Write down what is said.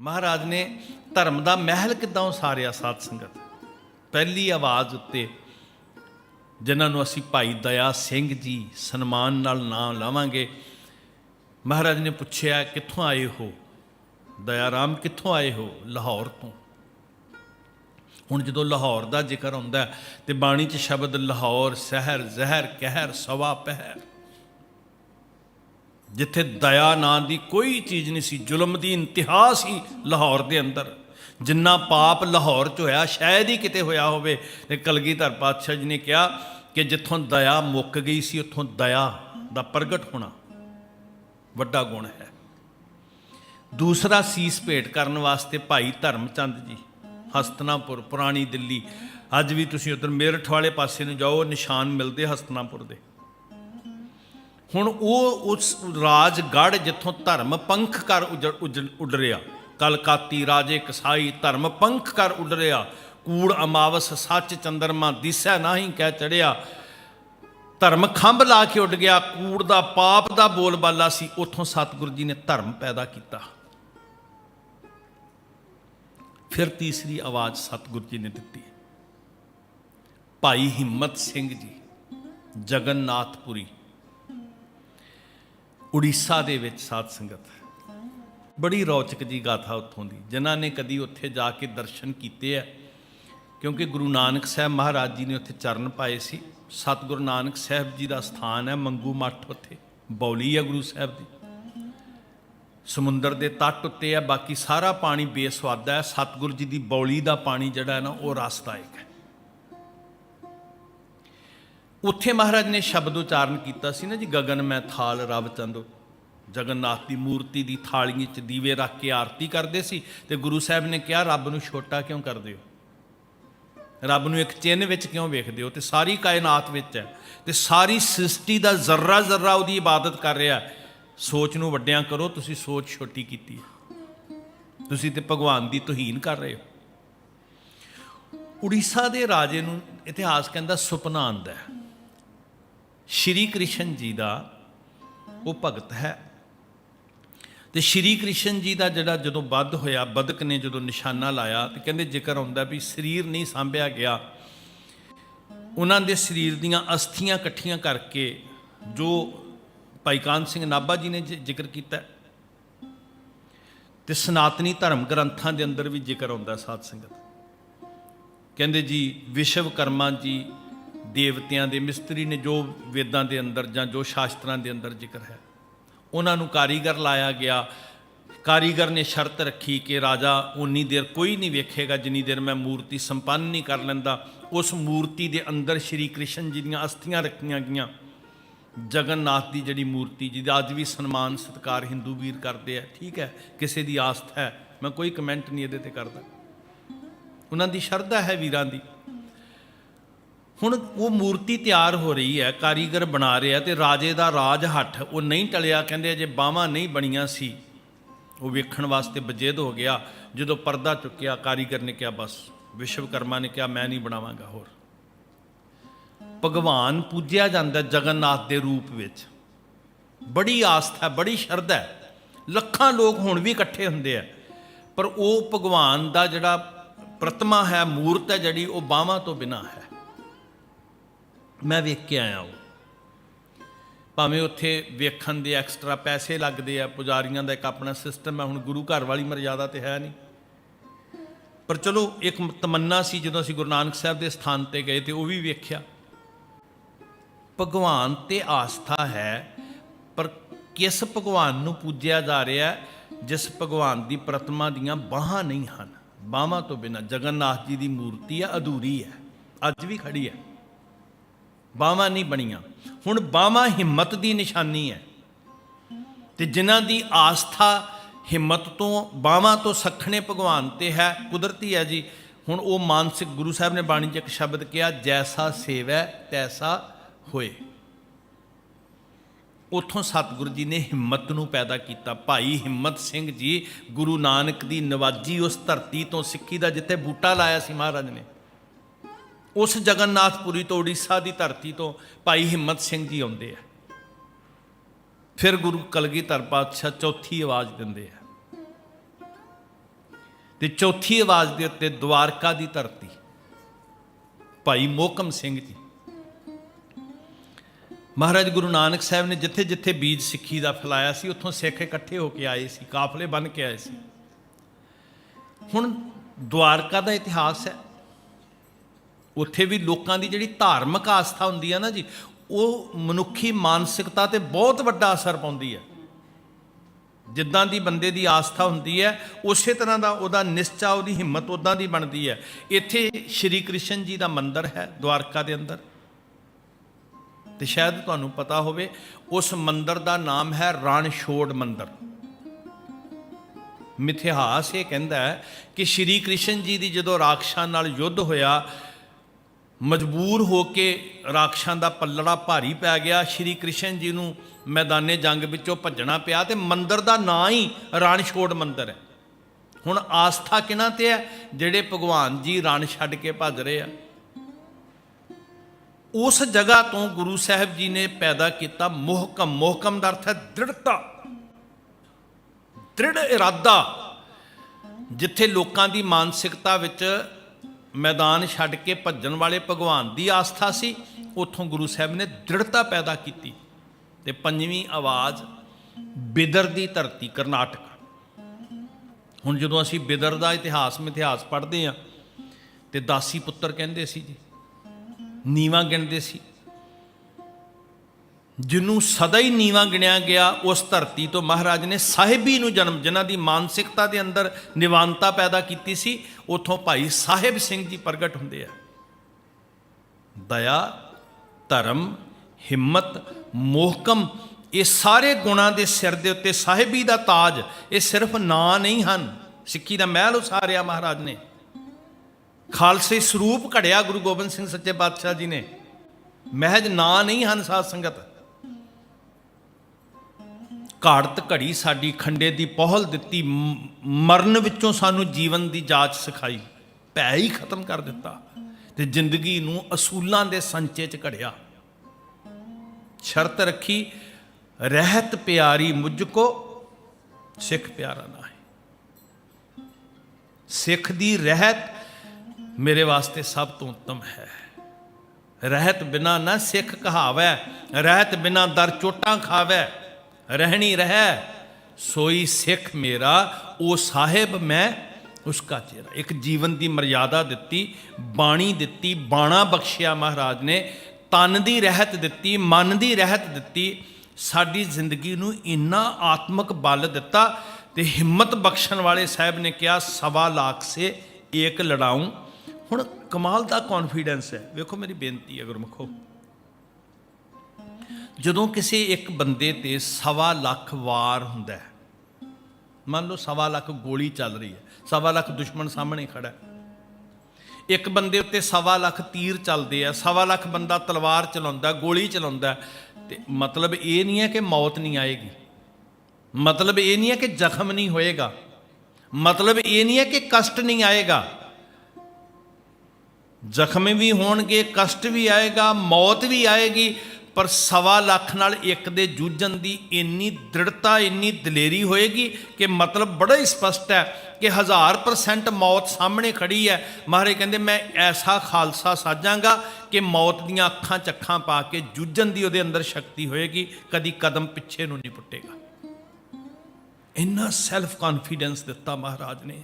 ਮਹਾਰਾਜ ਨੇ ਧਰਮ ਦਾ ਮਹਿਲ ਕਿੱਦਾਂ ਉਸਾਰਿਆ ਸਾਧ ਸੰਗਤ? ਪਹਿਲੀ ਆਵਾਜ਼ ਉੱਤੇ ਜਿਨ੍ਹਾਂ ਨੂੰ ਅਸੀਂ ਭਾਈ ਦਇਆ ਸਿੰਘ ਜੀ ਸਨਮਾਨ ਨਾਲ ਨਾਮ ਲਾਵਾਂਗੇ ਮਹਾਰਾਜ ਨੇ ਪੁੱਛਿਆ ਕਿੱਥੋਂ ਆਏ ਹੋ? ਦਇਆ ਰਾਮ ਕਿੱਥੋਂ ਆਏ ਹੋ? ਲਾਹੌਰ ਤੋਂ? ਹੁਣ ਜਦੋਂ ਲਾਹੌਰ ਦਾ ਜ਼ਿਕਰ ਆਉਂਦਾ ਹੈ, ਤੇ ਬਾਣੀ 'ਚ ਸ਼ਬਦ ਲਾਹੌਰ ਸ਼ਹਿਰ ਜ਼ਹਿਰ ਕਹਿਰ ਸਵਾ ਪਹਿਰ ਜਿੱਥੇ ਦਇਆ ਨਾਂ ਦੀ ਕੋਈ ਚੀਜ਼ ਨਹੀਂ ਸੀ, ਜ਼ੁਲਮ ਦੀ ਇੰਤਹਾ ਸੀ ਲਾਹੌਰ ਦੇ ਅੰਦਰ। ਜਿੰਨਾ ਪਾਪ ਲਾਹੌਰ 'ਚ ਹੋਇਆ, ਸ਼ਾਇਦ ਹੀ ਕਿਤੇ ਹੋਇਆ ਹੋਵੇ, ਤੇ ਕਲਗੀਧਰ ਪਾਤਸ਼ਾਹ ਜੀ ਨੇ ਕਿਹਾ ਕਿ ਜਿੱਥੋਂ ਦਇਆ ਮੁੱਕ ਗਈ ਸੀ, ਉੱਥੋਂ ਦਇਆ ਦਾ ਪ੍ਰਗਟ ਹੋਣਾ ਵੱਡਾ ਗੁਣ ਹੈ। ਦੂਸਰਾ ਸੀਸ ਭੇਟ ਕਰਨ ਵਾਸਤੇ ਭਾਈ ਧਰਮਚੰਦ ਜੀ, ਹਸਤਨਾਪੁਰ, ਪੁਰਾਣੀ ਦਿੱਲੀ। ਅੱਜ ਵੀ ਤੁਸੀਂ ਉਧਰ ਮੇਰਠ ਵਾਲੇ ਪਾਸੇ ਨੂੰ ਜਾਓ, ਨਿਸ਼ਾਨ ਮਿਲਦੇ ਹਸਤਨਾਪੁਰ ਦੇ। ਹੁਣ ਉਹ ਉਸ ਰਾਜਗੜ੍ਹ ਜਿੱਥੋਂ ਧਰਮ ਪੰਖ ਕਰ ਉਜੜ ਉਜੜ- ਉੱਡਰਿਆ। ਕਲਕਾਤੀ ਰਾਜੇ ਕਸਾਈ ਧਰਮ ਪੰਖ ਕਰ ਉੱਡਰਿਆ। ਕੂੜ ਅਮਾਵਸ ਸੱਚ ਚੰਦਰਮਾ ਦਿਸੈ ਨਾਹੀਂ ਕਹਿ ਚੜਿਆ। ਧਰਮ ਖੰਭ ਲਾ ਕੇ ਉੱਡ ਗਿਆ। ਕੂੜ ਦਾ ਪਾਪ ਦਾ ਬੋਲਬਾਲਾ ਸੀ। ਉੱਥੋਂ ਸਤਿਗੁਰੂ ਜੀ ਨੇ ਧਰਮ ਪੈਦਾ ਕੀਤਾ। ਫਿਰ ਤੀਸਰੀ ਆਵਾਜ਼ ਸਤਿਗੁਰੂ ਜੀ ਨੇ ਦਿੱਤੀ। ਭਾਈ ਹਿੰਮਤ ਸਿੰਘ ਜੀ, ਜਗਨਨਾਥਪੁਰੀ। ਉੜੀਸਾ ਦੇ ਵਿੱਚ ਸਾਧ ਸੰਗਤ ਬੜੀ ਰੌਚਕ ਜੀ ਗਾਥਾ ਉੱਥੋਂ ਦੀ। ਜਿਨ੍ਹਾਂ ਨੇ ਕਦੀ ਉੱਥੇ ਜਾ ਕੇ ਦਰਸ਼ਨ ਕੀਤੇ ਆ। ਕਿਉਂਕਿ ਗੁਰੂ ਨਾਨਕ ਸਾਹਿਬ ਮਹਾਰਾਜ ਜੀ ਨੇ ਉੱਥੇ ਚਰਨ ਪਾਏ ਸੀ। ਸਤਿਗੁਰੂ ਨਾਨਕ ਸਾਹਿਬ ਜੀ ਦਾ ਸਥਾਨ ਹੈ ਮੰਗੂ ਮੱਠ ਉੱਥੇ। ਬੌਲੀ ਹੈ ਗੁਰੂ ਸਾਹਿਬ ਦੀ। ਸਮੁੰਦਰ ਦੇ ਤੱਟ ਉੱਤੇ ਹੈ ਬਾਕੀ ਸਾਰਾ ਪਾਣੀ ਬੇਸਵਾਦਾ ਹੈ। ਸਤਿਗੁਰੂ ਜੀ ਦੀ ਬੌਲੀ ਦਾ ਪਾਣੀ ਜਿਹੜਾ ਹੈ ਨਾ, ਉਹ ਰਸਦਾਇਕ ਹੈ। ਉੱਥੇ ਮਹਾਰਾਜ ਨੇ ਸ਼ਬਦ ਉਚਾਰਨ ਕੀਤਾ ਸੀ ਨਾ ਜੀ, ਗਗਨ ਮੈਂ ਥਾਲ ਰਵ ਚੰਦੋ। ਜਗਨਨਾਥ ਦੀ ਮੂਰਤੀ ਦੀ ਥਾਲੀ 'ਚ ਦੀਵੇ ਰੱਖ ਕੇ ਆਰਤੀ ਕਰਦੇ ਸੀ ਤੇ ਗੁਰੂ ਸਾਹਿਬ ਨੇ ਕਿਹਾ, ਰੱਬ ਨੂੰ ਛੋਟਾ ਕਿਉਂ ਕਰਦੇ ਹੋ? ਰੱਬ ਨੂੰ ਇੱਕ ਚਿੰਨ੍ਹ ਵਿੱਚ ਕਿਉਂ ਵੇਖਦੇ ਹੋ? ਤੇ ਸਾਰੀ ਕਾਇਨਾਤ ਵਿੱਚ ਹੈ ਤੇ ਸਾਰੀ ਸ੍ਰਿਸ਼ਟੀ ਦਾ ਜ਼ਰਰਾ ਜ਼ਰਰਾ ਉਹਦੀ ਇਬਾਦਤ ਕਰ ਰਿਹਾ ਸੋਚ ਨੂੰ ਵੱਡਿਆਂ ਕਰੋ, ਤੁਸੀਂ ਸੋਚ ਛੋਟੀ ਕੀਤੀ ਹੈ। ਤੁਸੀਂ ਤੇ ਭਗਵਾਨ ਦੀ ਤੋਹੀਨ ਕਰ ਰਹੇ ਹੋ। ਉੜੀਸਾ ਦੇ ਰਾਜੇ ਨੂੰ ਇਤਿਹਾਸ ਕਹਿੰਦਾ ਸੁਪਨਾ ਆਂਦਾ ਹੈ। ਸ਼੍ਰੀ ਕ੍ਰਿਸ਼ਨ ਜੀ ਦਾ ਉਹ ਭਗਤ ਹੈ ਤੇ ਸ਼੍ਰੀ ਕ੍ਰਿਸ਼ਨ ਜੀ ਦਾ ਜਿਹੜਾ ਜਦੋਂ ਵੱਧ ਹੋਇਆ, ਬਦਕ ਨੇ ਜਦੋਂ ਨਿਸ਼ਾਨਾ ਲਾਇਆ, ਤੇ ਕਹਿੰਦੇ ਜ਼ਿਕਰ ਆਉਂਦਾ ਵੀ ਸਰੀਰ ਨਹੀਂ ਸਾਂਭਿਆ ਗਿਆ ਉਹਨਾਂ ਦੇ ਸਰੀਰ ਦੀਆਂ ਅਸਥੀਆਂ ਇਕੱਠੀਆਂ ਕਰਕੇ ਜੋ ਭਾਈ ਕਾਨ ਸਿੰਘ ਨਾਭਾ ਜੀ ਨੇ ਜ਼ਿਕਰ ਕੀਤਾ ਹੈ। ਤੇ ਸਨਾਤਨੀ ਧਰਮ ਗ੍ਰੰਥਾਂ ਦੇ ਅੰਦਰ ਵੀ ਜ਼ਿਕਰ ਆਉਂਦਾ ਸਾਧ ਸੰਗਤ ਕਹਿੰਦੇ ਜੀ, ਵਿਸ਼ਵਕਰਮਾ ਜੀ ਦੇਵਤਿਆਂ ਦੇ ਮਿਸਤਰੀ ਨੇ ਜੋ ਵੇਦਾਂ ਦੇ ਅੰਦਰ ਜਾਂ ਜੋ ਸ਼ਾਸਤਰਾਂ ਦੇ ਅੰਦਰ ਜ਼ਿਕਰ ਹੈ। ਉਹਨਾਂ ਨੂੰ ਕਾਰੀਗਰ ਲਾਇਆ ਗਿਆ। ਕਾਰੀਗਰ ਨੇ ਸ਼ਰਤ ਰੱਖੀ ਕਿ ਰਾਜਾ ਉਨੀ ਦੇਰ ਕੋਈ ਨਹੀਂ ਵੇਖੇਗਾ, ਜਿੰਨੀ ਦੇਰ ਮੈਂ ਮੂਰਤੀ ਸੰਪੰਨ ਨਹੀਂ ਕਰ ਲੈਂਦਾ। ਉਸ ਮੂਰਤੀ ਦੇ ਅੰਦਰ ਸ਼੍ਰੀ ਕ੍ਰਿਸ਼ਨ ਜੀ ਦੀਆਂ ਅਸਥੀਆਂ ਰੱਖੀਆਂ ਗਈਆਂ। ਜਗਨਨਾਥ ਦੀ ਜਿਹੜੀ ਮੂਰਤੀ, ਜਿਹਦਾ ਅੱਜ ਵੀ ਸਨਮਾਨ, ਸਤਕਾਰ ਹਿੰਦੂ ਵੀਰ ਕਰਦੇ ਆ, ਠੀਕ ਹੈ, ਕਿਸੇ ਦੀ ਆਸਥਾ ਹੈ, ਮੈਂ ਕੋਈ ਕਮੈਂਟ ਨਹੀਂ ਇਹਦੇ ਤੇ ਕਰਦਾ। ਉਹਨਾਂ ਦੀ ਸ਼ਰਧਾ ਹੈ ਵੀਰਾਂ ਦੀ। ਹੁਣ ਉਹ ਮੂਰਤੀ ਤਿਆਰ ਹੋ ਰਹੀ ਹੈ, ਕਾਰੀਗਰ ਬਣਾ ਰਿਹਾ ਤੇ ਰਾਜੇ ਦਾ ਰਾਜ ਹੱਠ, ਉਹ ਨਹੀਂ ਟਲਿਆ, ਕਹਿੰਦੇ ਅਜੇ ਬਾਹਾਂ ਨਹੀਂ ਬਣੀਆਂ ਸੀ। ਉਹ ਵੇਖਣ ਵਾਸਤੇ ਬਜੇਦ ਹੋ ਗਿਆ, ਜਦੋਂ ਪਰਦਾ ਚੁੱਕਿਆ, ਕਾਰੀਗਰ ਨੇ ਕਿਹਾ, ਬਸ, ਵਿਸ਼ਵਕਰਮਾ ਨੇ ਕਿਹਾ, ਮੈਂ ਨਹੀਂ ਬਣਾਵਾਂਗਾ ਹੋਰ। ਭਗਵਾਨ ਪੂਜਿਆ ਜਾਂਦਾ ਜਗਨਨਾਥ ਦੇ ਰੂਪ ਵਿੱਚ। ਬੜੀ ਆਸਥਾ ਬੜੀ ਸ਼ਰਧਾ ਹੈ। ਲੱਖਾਂ ਲੋਕ ਹੁਣ ਵੀ ਇਕੱਠੇ ਹੁੰਦੇ ਆ। ਪਰ ਉਹ ਭਗਵਾਨ ਦਾ ਜਿਹੜਾ ਪ੍ਰਤਿਮਾ ਹੈ, ਮੂਰਤ ਹੈ ਜਿਹੜੀ, ਉਹ ਬਾਹਾਂ ਤੋਂ ਬਿਨਾ ਹੈ। ਮੈਂ ਵੇਖ ਕੇ ਆਇਆ ਉਹ। ਭਾਵੇਂ ਉੱਥੇ ਵੇਖਣ ਦੇ ਐਕਸਟਰਾ ਪੈਸੇ ਲੱਗਦੇ ਆ, ਪੁਜਾਰੀਆਂ ਦਾ ਇੱਕ ਆਪਣਾ ਸਿਸਟਮ ਹੈ ਹੁਣ ਗੁਰੂ ਘਰ ਵਾਲੀ ਮਰਜ਼ਾਦਾ ਤੇ ਹੈ ਨਹੀਂ। ਪਰ ਚਲੋ, ਇੱਕ ਤਮੰਨਾ ਸੀ ਜਦੋਂ ਅਸੀਂ ਗੁਰੂ ਨਾਨਕ ਸਾਹਿਬ ਦੇ ਸਥਾਨ ਤੇ ਗਏ ਤੇ ਉਹ ਵੀ ਵੇਖਿਆ। ਭਗਵਾਨ ਤੇ ਆਸਥਾ ਹੈ, ਪਰ ਕਿਸ ਭਗਵਾਨ ਨੂੰ ਪੂਜਿਆ ਜਾ ਰਿਹਾ, ਜਿਸ ਭਗਵਾਨ ਦੀ ਪ੍ਰਤਿਮਾ ਦੀਆਂ ਬਾਹਾਂ ਨਹੀਂ ਹਨ। ਬਾਹਾਂ ਤੋਂ ਬਿਨਾ ਜਗਨਨਾਥ ਜੀ ਦੀ ਮੂਰਤੀ ਹੈ ਅਧੂਰੀ ਹੈ। ਅੱਜ ਵੀ ਖੜੀ ਹੈ। ਬਾਹਾਂ ਨਹੀਂ ਬਣੀਆਂ। ਹੁਣ ਬਾਹਾਂ ਹਿੰਮਤ ਦੀ ਨਿਸ਼ਾਨੀ ਹੈ। ਤੇ ਜਿਨ੍ਹਾਂ ਦੀ ਆਸਥਾ ਹਿੰਮਤ ਤੋਂ ਬਾਹਾਂ ਤੋਂ ਸਖਣੇ ਭਗਵਾਨ ਤੇ ਹੈ, ਕੁਦਰਤੀ ਹੈ ਜੀ। ਹੁਣ ਉਹ ਮਾਨਸਿਕ ਗੁਰੂ ਸਾਹਿਬ ਨੇ ਬਾਣੀ 'ਚ ਇੱਕ ਸ਼ਬਦ ਕਿਹਾ, ਜੈਸਾ ਸੇਵੈ, ਤੈਸਾ ਹੋਏ। ਉਥੋਂ ਸਤਿਗੁਰੂ ਜੀ ਨੇ ਹਿੰਮਤ ਨੂੰ ਪੈਦਾ ਕੀਤਾ। ਭਾਈ ਹਿੰਮਤ ਸਿੰਘ ਜੀ, ਗੁਰੂ ਨਾਨਕ ਦੀ ਨਵਾਜੀ ਉਸ ਧਰਤੀ ਤੋਂ ਸਿੱਖੀ ਦਾ ਜਿੱਥੇ ਬੂਟਾ ਲਾਇਆ ਸੀ ਮਹਾਰਾਜ ਨੇ। ਉਸ ਜਗਨਨਾਥਪੁਰੀ ਤੋਂ, ਉੜੀਸਾ ਦੀ ਧਰਤੀ ਤੋਂ ਭਾਈ ਹਿੰਮਤ ਸਿੰਘ ਜੀ ਆਉਂਦੇ ਆ। ਫਿਰ ਗੁਰੂ ਕਲਗੀਧਰ ਪਾਤਸ਼ਾਹ ਚੌਥੀ ਆਵਾਜ਼ ਦਿੰਦੇ ਆ। ਤੇ ਚੌਥੀ ਆਵਾਜ਼ ਦੇ ਉੱਤੇ ਦਵਾਰਕਾ ਦੀ ਧਰਤੀ, ਭਾਈ ਮੋਕਮ ਸਿੰਘ ਜੀ। ਮਹਾਰਾਜ ਗੁਰੂ ਨਾਨਕ ਸਾਹਿਬ ਨੇ ਜਿੱਥੇ ਜਿੱਥੇ ਬੀਜ ਸਿੱਖੀ ਦਾ ਫੈਲਾਇਆ ਸੀ, ਉੱਥੋਂ ਸਿੱਖ ਇਕੱਠੇ ਹੋ ਕੇ ਆਏ ਸੀ, ਕਾਫਲੇ ਬਣ ਕੇ ਆਏ ਸੀ। ਹੁਣ ਦਵਾਰਕਾ ਦਾ ਇਤਿਹਾਸ ਹੈ। ਉੱਥੇ ਵੀ ਲੋਕਾਂ ਦੀ ਜਿਹੜੀ ਧਾਰਮਿਕ ਆਸਥਾ ਹੁੰਦੀ ਹੈ ਨਾ ਜੀ, ਉਹ ਮਨੁੱਖੀ ਮਾਨਸਿਕਤਾ ਤੇ ਬਹੁਤ ਵੱਡਾ ਅਸਰ ਪਾਉਂਦੀ ਹੈ ਜਿੱਦਾਂ ਦੀ ਬੰਦੇ ਦੀ ਆਸਥਾ ਹੁੰਦੀ ਹੈ ਉਸੇ ਤਰ੍ਹਾਂ ਦਾ ਉਹਦਾ ਨਿਸ਼ਚਾ, ਉਹਦੀ ਹਿੰਮਤ ਉਦਾਂ ਦੀ ਬਣਦੀ ਹੈ ਇੱਥੇ ਸ਼੍ਰੀ ਕ੍ਰਿਸ਼ਨ ਜੀ ਦਾ ਮੰਦਿਰ ਹੈ ਦਵਾਰਕਾ ਦੇ ਅੰਦਰ। ਤੇ ਸ਼ਾਇਦ ਤੁਹਾਨੂੰ ਪਤਾ ਹੋਵੇ, ਉਸ ਮੰਦਿਰ ਦਾ ਨਾਮ ਹੈ ਰਣਛੋੜ ਮੰਦਿਰ। ਮਿਥਿਹਾਸ ਇਹ ਕਹਿੰਦਾ ਹੈ ਕਿ ਸ਼੍ਰੀ ਕ੍ਰਿਸ਼ਨ ਜੀ ਦੀ ਜਦੋਂ ਰਾਖਸ਼ਾਂ ਨਾਲ ਯੁੱਧ ਹੋਇਆ ਮਜਬੂਰ ਹੋ ਕੇ ਰਾਖਸ਼ਾਂ ਦਾ ਪੱਲੜਾ ਭਾਰੀ ਪੈ ਗਿਆ। ਸ਼੍ਰੀ ਕ੍ਰਿਸ਼ਨ ਜੀ ਨੂੰ ਮੈਦਾਨੇ ਜੰਗ ਵਿੱਚੋਂ ਭੱਜਣਾ ਪਿਆ ਤੇ ਮੰਦਰ ਦਾ ਨਾਂ ਹੀ ਰਣਛੋੜ ਮੰਦਰ ਹੈ। ਹੁਣ ਆਸਥਾ ਕਿਹਨਾਂ ਤੇ ਹੈ? ਜਿਹੜੇ ਭਗਵਾਨ ਜੀ ਰਣ ਛੱਡ ਕੇ ਭੱਜ ਰਹੇ ਆ। ਉਸ ਜਗ੍ਹਾ ਤੋਂ ਗੁਰੂ ਸਾਹਿਬ ਜੀ ਨੇ ਪੈਦਾ ਕੀਤਾ ਮੋਹਕਮ। ਮੁਹਕਮ ਦਾ ਅਰਥ ਹੈ ਦ੍ਰਿੜਤਾ। ਦ੍ਰਿੜ ਇਰਾਦਾ। ਜਿੱਥੇ ਲੋਕਾਂ ਦੀ ਮਾਨਸਿਕਤਾ ਵਿੱਚ ਮੈਦਾਨ ਛੱਡ ਕੇ ਭੱਜਣ ਵਾਲੇ ਭਗਵਾਨ ਦੀ ਆਸਥਾ ਸੀ, ਉੱਥੋਂ ਗੁਰੂ ਸਾਹਿਬ ਨੇ ਦ੍ਰਿੜਤਾ ਪੈਦਾ ਕੀਤੀ ਤੇ ਪੰਜਵੀਂ ਆਵਾਜ਼ ਬਿਦਰ ਦੀ ਧਰਤੀ ਕਰਨਾਟਕ। ਹੁਣ ਜਦੋਂ ਅਸੀਂ ਬਿਦਰ ਦਾ ਇਤਿਹਾਸ ਮਿਥਿਹਾਸ ਪੜ੍ਹਦੇ ਆ ਤੇ ਦਾਸੀ ਪੁੱਤਰ ਕਹਿੰਦੇ ਸੀ ਜੀ, ਨੀਵਾ ਗਿਣਦੇ ਸੀ। ਜਿਹਨੂੰ ਸਦਾ ਹੀ ਨੀਵਾ ਗਿਣਿਆ ਗਿਆ, ਉਸ ਧਰਤੀ ਤੋਂ ਮਹਾਰਾਜ ਨੇ ਸਾਹਿਬੀ ਨੂੰ ਜਨਮ, ਜਿਨ੍ਹਾਂ ਦੀ ਮਾਨਸਿਕਤਾ ਦੇ ਅੰਦਰ ਨਿਵਾਨਤਾ ਪੈਦਾ ਕੀਤੀ ਸੀ, ਉਥੋਂ ਭਾਈ ਸਾਹਿਬ ਸਿੰਘ ਜੀ ਪ੍ਰਗਟ ਹੁੰਦੇ ਆ। ਦਇਆ, ਧਰਮ, ਹਿੰਮਤ, ਮੋਹਕਮ, ਇਹ ਸਾਰੇ ਗੁਣਾਂ ਦੇ ਸਿਰ ਦੇ ਉੱਤੇ ਸਾਹਿਬੀ ਦਾ ਤਾਜ, ਇਹ ਸਿਰਫ ਨਾਂ ਨਹੀਂ ਹਨ। ਸਿੱਖੀ ਦਾ ਮਹਿਲ ਉਸਾਰਿਆ ਮਹਾਰਾਜ ਨੇ। ਖਾਲਸੇ ਸਰੂਪ ਘੜਿਆ ਗੁਰੂ ਗੋਬਿੰਦ ਸਿੰਘ ਸੱਚੇ ਪਾਤਸ਼ਾਹ ਜੀ ਨੇ। ਮਹਿਜ ਨਾਂ ਨਹੀਂ ਹਨ ਸਾਧ ਸੰਗਤ। ਘਾੜਤ ਘੜੀ ਸਾਡੀ ਖੰਡੇ ਦੀ ਪਹਲ ਦਿੱਤੀ ਮਰਨ ਵਿੱਚੋਂ ਸਾਨੂੰ ਜੀਵਨ ਦੀ ਜਾਂਚ ਸਿਖਾਈ। ਭੈ ਹੀ ਖਤਮ ਕਰ ਦਿੱਤਾ ਤੇ ਜ਼ਿੰਦਗੀ ਨੂੰ ਅਸੂਲਾਂ ਦੇ ਸੰਚੇ 'ਚ ਘੜਿਆ। ਸ਼ਰਤ ਰੱਖੀ, ਰਹਿਤ ਪਿਆਰੀ ਮੁਝ ਕੋ ਸਿੱਖ ਪਿਆਰਾ ਨਾ ਹੈ। ਸਿੱਖ ਦੀ ਰਹਿਤ ਮੇਰੇ ਵਾਸਤੇ ਸਭ ਤੋਂ ਉੱਤਮ ਹੈ। ਰਹਿਤ ਬਿਨਾ ਨਾ ਸਿੱਖ ਕਹਾਵੈ, ਰਹਿਤ ਬਿਨਾ ਦਰ ਚੋਟਾਂ ਖਾਵੈ। ਰਹਿਣੀ ਰਹਿ, ਸੋਈ ਸਿੱਖ ਮੇਰਾ, ਉਹ ਸਾਹਿਬ ਮੈਂ, ਉਸਕਾ ਚਿਹਰਾ। ਇੱਕ ਜੀਵਨ ਦੀ ਮਰਿਆਦਾ ਦਿੱਤੀ, ਬਾਣੀ ਦਿੱਤੀ, ਬਾਣਾ ਬਖਸ਼ਿਆ ਮਹਾਰਾਜ ਨੇ, ਤਨ ਦੀ ਰਹਿਤ ਦਿੱਤੀ, ਮਨ ਦੀ ਰਹਿਤ ਦਿੱਤੀ, ਸਾਡੀ ਜ਼ਿੰਦਗੀ ਨੂੰ ਇੰਨਾ ਆਤਮਿਕ ਬਲ ਦਿੱਤਾ ਤੇ ਹਿੰਮਤ ਬਖਸ਼ਣ ਵਾਲੇ ਸਾਹਿਬ ਨੇ ਕਿਹਾ, ਸਵਾ ਲੱਖ ਸੇ ਏਕ ਲੜਾਉਂ। ਹੁਣ ਕਮਾਲ ਦਾ ਕੌਨਫੀਡੈਂਸ ਹੈ। ਵੇਖੋ ਮੇਰੀ ਬੇਨਤੀ ਹੈ ਗੁਰਮਖੋ। ਜਦੋਂ ਕਿਸੇ ਇੱਕ ਬੰਦੇ ਤੇ ਸਵਾ ਲੱਖ ਵਾਰ ਹੁੰਦਾ ਹੈ, ਮੰਨ ਲਓ ਸਵਾ ਲੱਖ ਗੋਲੀ ਚੱਲ ਰਹੀ ਹੈ, ਸਵਾ ਲੱਖ ਦੁਸ਼ਮਣ ਸਾਹਮਣੇ ਖੜਾ ਹੈ। ਇੱਕ ਬੰਦੇ ਉੱਤੇ ਸਵਾ ਲੱਖ ਤੀਰ ਚੱਲਦੇ ਆ, ਸਵਾ ਲੱਖ ਬੰਦਾ ਤਲਵਾਰ ਚਲਾਉਂਦਾ, ਗੋਲੀ ਚਲਾਉਂਦਾ ਤੇ ਮਤਲਬ ਇਹ ਨਹੀਂ ਹੈ ਕਿ ਮੌਤ ਨਹੀਂ ਆਏਗੀ। ਮਤਲਬ ਇਹ ਨਹੀਂ ਹੈ ਕਿ ਜ਼ਖਮ ਨਹੀਂ ਹੋਏਗਾ। ਮਤਲਬ ਇਹ ਨਹੀਂ ਹੈ ਕਿ ਕਸ਼ਟ ਨਹੀਂ ਆਏਗਾ। ਜ਼ਖਮ ਵੀ ਹੋਣਗੇ, ਕਸ਼ਟ ਵੀ ਆਏਗਾ, ਮੌਤ ਵੀ ਆਏਗੀ ਪਰ ਸਵਾ ਲੱਖ ਨਾਲ ਇੱਕ ਦੇ ਜੂਝਣ ਦੀ ਇੰਨੀ ਦ੍ਰਿੜਤਾ, ਇੰਨੀ ਦਲੇਰੀ ਹੋਏਗੀ ਕਿ ਮਤਲਬ ਬੜਾ ਹੀ ਸਪਸ਼ਟ ਹੈ ਕਿ 1000% ਮੌਤ ਸਾਹਮਣੇ ਖੜੀ ਹੈ। ਮਹਾਰਾਜ ਕਹਿੰਦੇ, ਮੈਂ ਐਸਾ ਖਾਲਸਾ ਸਾਜਾਂਗਾ ਕਿ ਮੌਤ ਦੀਆਂ ਅੱਖਾਂ ਚੱਖਾਂ ਪਾ ਕੇ ਜੂਝਣ ਦੀ ਉਹਦੇ ਅੰਦਰ ਸ਼ਕਤੀ ਹੋਏਗੀ, ਕਦੀ ਕਦਮ ਪਿੱਛੇ ਨੂੰ ਨਹੀਂ ਪੁੱਟੇਗਾ। ਇੰਨਾ ਸੈਲਫ ਕੌਨਫੀਡੈਂਸ ਦਿੱਤਾ ਮਹਾਰਾਜ ਨੇ।